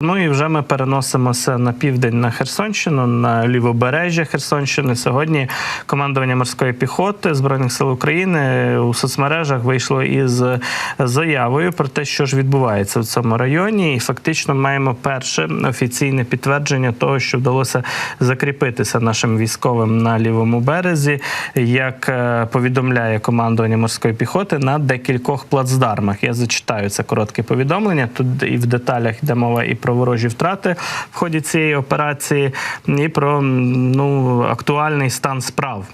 Ну і вже ми переносимося на південь на Херсонщину, на лівобережжя Херсонщини. Сьогодні командування морської піхоти збройних сил України у соцмережах вийшло із заявою про те, що ж відбувається в цьому районі, і фактично маємо перше офіційне підтвердження того, що вдалося закріпитися нашим військовим на лівому березі, як е, повідомляє командування морської піхоти на декількох плацдармах. Я зачитаю це коротке повідомлення. Тут і в деталях йде мова і про ворожі втрати в ході цієї операції, і про ну, актуальний стан справ.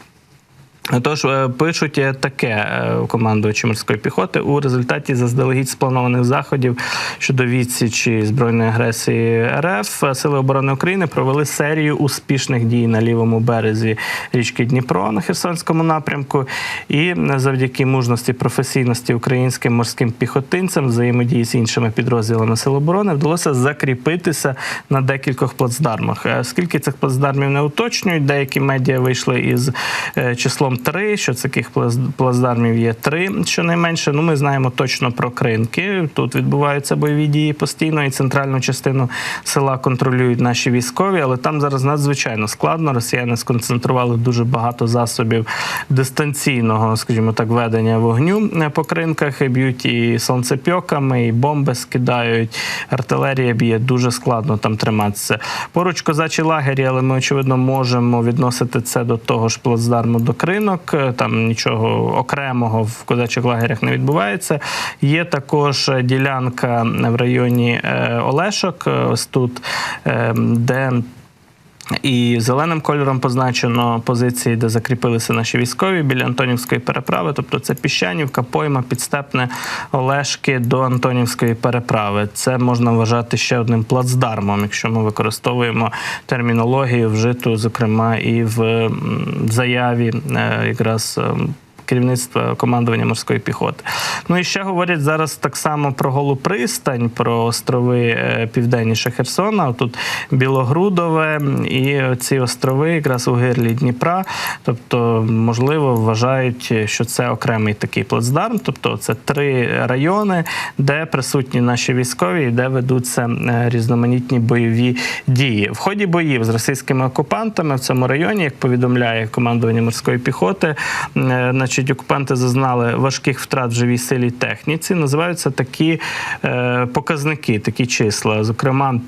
Тож е, пишуть е, таке е, командувачі морської піхоти у результаті заздалегідь спланованих заходів щодо відсічі збройної агресії РФ Сили оборони України провели серію успішних дій на лівому березі річки Дніпро на Херсонському напрямку. І завдяки мужності професійності українським морським піхотинцям, взаємодії з іншими підрозділами Сил оборони вдалося закріпитися на декількох плацдармах. Скільки цих плацдармів не уточнюють, деякі медіа вийшли із е, числом три, що таких плац- плацдармів є три, щонайменше. Ну, ми знаємо точно про кринки. Тут відбуваються бойові дії постійно, і центральну частину села контролюють наші військові, але там зараз надзвичайно складно. Росіяни сконцентрували дуже багато засобів дистанційного, скажімо так, ведення вогню е, по кринках. Б'ють і сонцепьоками, і бомби скидають. Артилерія б'є дуже складно там триматися. Поруч козачі лагері, але ми очевидно можемо відносити це до того ж плацдарму до кринок. Е, Там нічого окремого в козачих лагерях не відбувається. Є також ділянка в районі е, Олешок, е, ось тут, де. І зеленим кольором позначено позиції, де закріпилися наші військові біля Антонівської переправи. Тобто це Піщанівка, пойма, підстепне Олешки до Антонівської переправи. Це можна вважати ще одним плацдармом, якщо ми використовуємо термінологію, вжиту, зокрема, і в заяві е, якраз. Керівництва командування морської піхоти. Ну і ще говорять зараз так само про голу пристань, про острови е, південніше Херсона. Тут Білогрудове і ці острови якраз у гирлі Дніпра. Тобто, можливо, вважають, що це окремий такий плацдарм. Тобто, це три райони, де присутні наші військові і де ведуться е, різноманітні бойові дії. В ході боїв з російськими окупантами в цьому районі, як повідомляє командування морської піхоти, е, значить, окупанти зазнали важких втрат в живій силі техніці. Називаються такі е, показники, такі числа. Зокрема,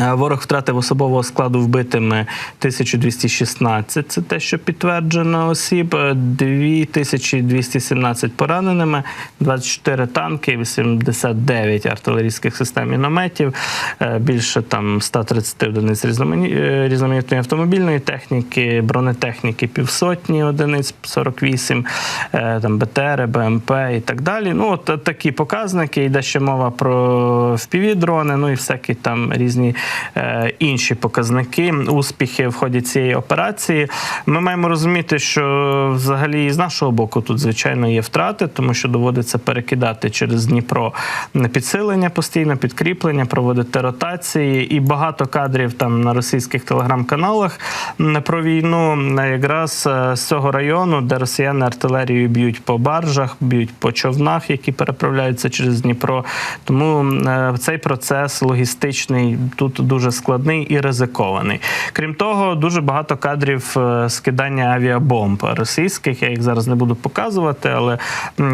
Ворог втратив особового складу вбитими 1216, це те, що підтверджено осіб, е, 2217 пораненими, 24 танки, 89 артилерійських систем мінометів, е, більше там 130 одиниць різномані- е, різноманітної автомобільної техніки, бронетехніки півсотні одиниць, 48, е, там БТР, БМП і так далі. Ну, от е, такі показники. Йде ще мова про впівдрони, ну і всякі там різні е, інші показники, успіхи в ході цієї операції. Ми маємо розуміти, що взагалі і з нашого боку тут, звичайно, є втрати, тому що доводиться перекидати через Дніпро підсилення постійно, підкріплення, проводити ротації. І багато кадрів там на російських телеграм-каналах про війну е, якраз е, з цього району, де росіяни артилерією б'ють по баржах, б'ють по човнах, які переправляються через Дніпро. Тому е, цей процес логістичний тут дуже складний і ризикований. Крім того, дуже багато кадрів е, скидання авіабомб російських. Я їх зараз не буду показувати, але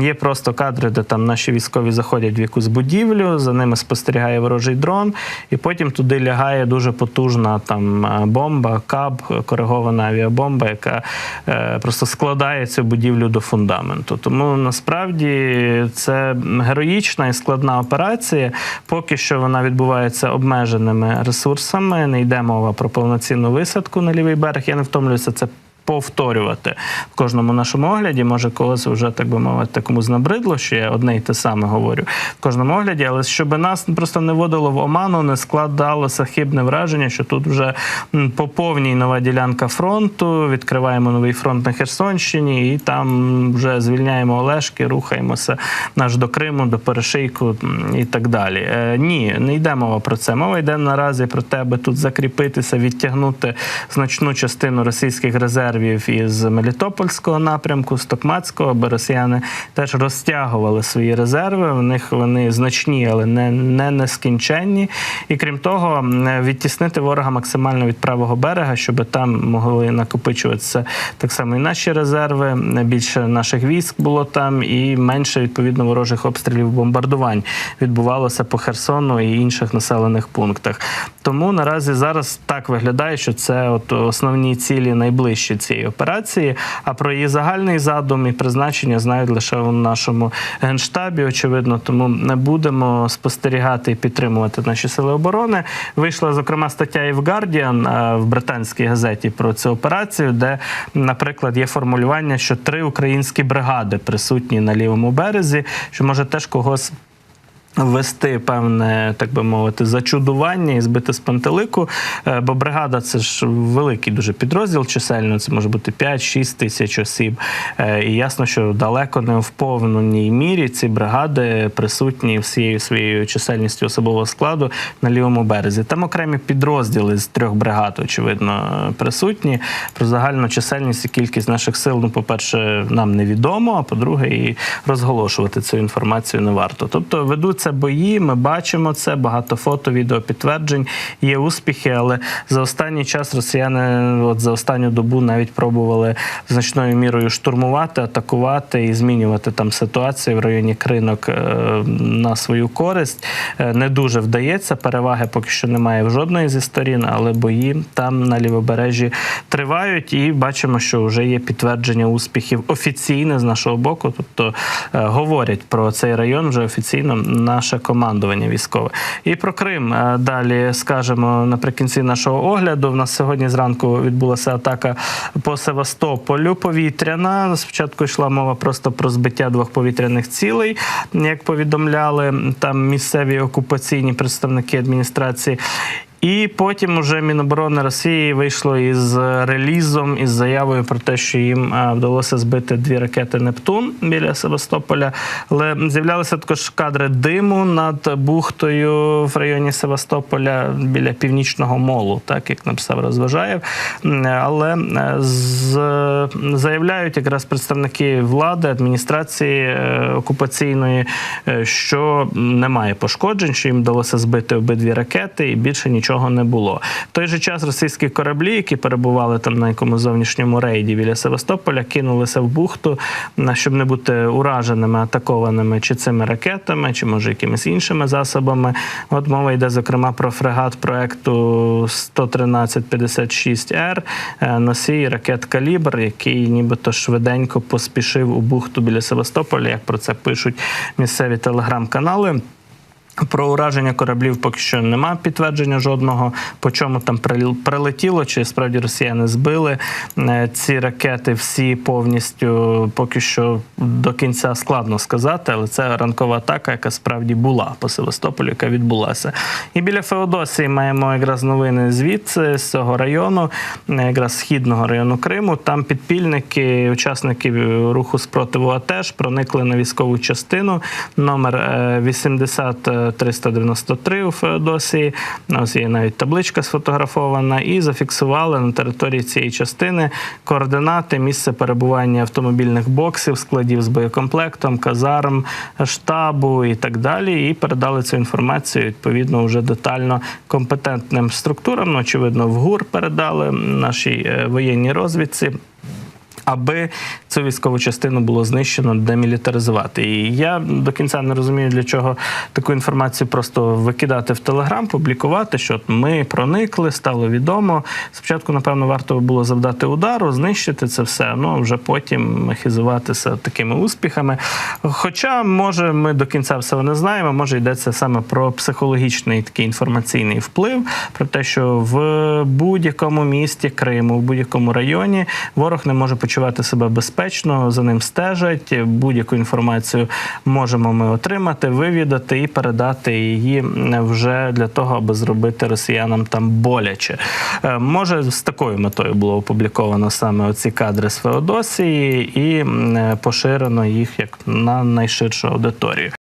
є просто кадри, де там наші військові заходять в якусь будівлю, за ними спостерігає ворожий дрон, і потім туди лягає дуже потужна там е, бомба, каб, коригована авіабомба, яка е, просто складає цю будівлю до фундаменту. Тому насправді це героїчна і складна операція. Поки що вона відбувається обмеженими ресурсами. Не йде мова про повноцінну висадку на лівий берег. Я не втомлююся це. Повторювати в кожному нашому огляді, може когось вже так би мовити, комусь набридло, що я одне й те саме говорю в кожному огляді, але щоб нас просто не водило в оману, не складалося хибне враження, що тут вже по повній нова ділянка фронту. Відкриваємо новий фронт на Херсонщині, і там вже звільняємо Олешки, рухаємося наш до Криму, до Перешийку і так далі. Е, ні, не йде мова про це. Мова йде наразі про те, аби тут закріпитися, відтягнути значну частину російських резервів резервів із Мелітопольського напрямку, з Токмацького, аби росіяни теж розтягували свої резерви. У них вони значні, але не, не нескінченні. І крім того, відтіснити ворога максимально від правого берега, щоб там могли накопичуватися так само і наші резерви. Більше наших військ було там, і менше відповідно ворожих обстрілів бомбардувань відбувалося по Херсону і інших населених пунктах. Тому наразі зараз так виглядає, що це от основні цілі найближчі цієї операції. А про її загальний задум і призначення знають лише у нашому генштабі. Очевидно, тому не будемо спостерігати і підтримувати наші сили оборони. Вийшла зокрема стаття і в Guardian е, в британській газеті про цю операцію, де, наприклад, є формулювання, що три українські бригади присутні на лівому березі, що може теж когось ввести певне, так би мовити, зачудування і збити з пантелику. Е, Бо бригада це ж великий дуже підрозділ чисельно, це може бути 5-6 тисяч осіб. Е, І ясно, що далеко не в повній мірі ці бригади присутні всією своєю чисельністю особового складу на лівому березі. Там окремі підрозділи з трьох бригад, очевидно, присутні. Про загальну чисельність і кількість наших сил, ну, по-перше, нам невідомо, а по-друге, і розголошувати цю інформацію не варто. Тобто ведуться бої, ми бачимо це, багато фото, відео підтверджень, є успіхи, але за останній час росіяни, от за останню добу, навіть пробували значною мірою штурмувати, атакувати і змінювати там ситуацію в районі кринок е, на свою користь. Е, Не дуже вдається. Переваги поки що немає в жодної зі сторін, але бої там на лівобережжі тривають, і бачимо, що вже є підтвердження успіхів офіційне з нашого боку. Тобто е, говорять про цей район вже офіційно наше командування військове. І про Крим е, далі скажемо наприкінці нашого огляду. В нас сьогодні зранку відбулася атака по Севастополю повітряна. Спочатку йшла мова просто про збиття двох повітряних цілей, як повідомляли там місцеві окупаційні представники адміністрації. І потім уже Міноборони Росії вийшло із релізом із заявою про те, що їм е, вдалося збити дві ракети Нептун біля Севастополя. Але з'являлися також кадри диму над бухтою в районі Севастополя біля північного молу, так як написав Розважаєв. Але е, з, заявляють якраз представники влади, адміністрації е, окупаційної, е, що немає пошкоджень, що їм вдалося збити обидві ракети, і більше нічого не було. В той же час російські кораблі, які перебували там на якомусь зовнішньому рейді біля Севастополя, кинулися в бухту, щоб не бути ураженими, атакованими чи цими ракетами, чи може якимись іншими засобами. От мова йде зокрема про фрегат проекту 11356Р, е, носій ракет Калібр, який нібито швиденько поспішив у бухту біля Севастополя, як про це пишуть місцеві телеграм-канали. Про ураження кораблів поки що нема підтвердження жодного, по чому там прилетіло, чи справді росіяни збили е, ці ракети всі повністю поки що до кінця складно сказати, але це ранкова атака, яка справді була по Севастополю, яка відбулася. І біля Феодосії маємо якраз новини звідси з цього району, е, якраз східного району Криму. Там підпільники, учасники руху спротиву АТЕШ проникли на військову частину номер е, 80 393 у Феодосії. У нас є навіть табличка сфотографована, і зафіксували на території цієї частини координати, місце перебування автомобільних боксів, складів з боєкомплектом, казарм, штабу і так далі. І передали цю інформацію відповідно вже детально компетентним структурам. Ну, очевидно, в ГУР передали нашій е, воєнній розвідці аби цю військову частину було знищено, демілітаризувати. І я до кінця не розумію, для чого таку інформацію просто викидати в Телеграм, публікувати, що ми проникли, стало відомо. Спочатку, напевно, варто було завдати удару, знищити це все, ну а вже потім хизуватися такими успіхами. Хоча, може, ми до кінця всього не знаємо, може йдеться саме про психологічний такий інформаційний вплив, про те, що в будь-якому місті Криму, в будь-якому районі ворог не може почувати себе безпечно, за ним стежать. Будь-яку інформацію можемо ми отримати, вивідати і передати її вже для того, аби зробити росіянам там боляче. Е, Може, з такою метою було опубліковано саме оці кадри з Феодосії і е, поширено їх як на найширшу аудиторію.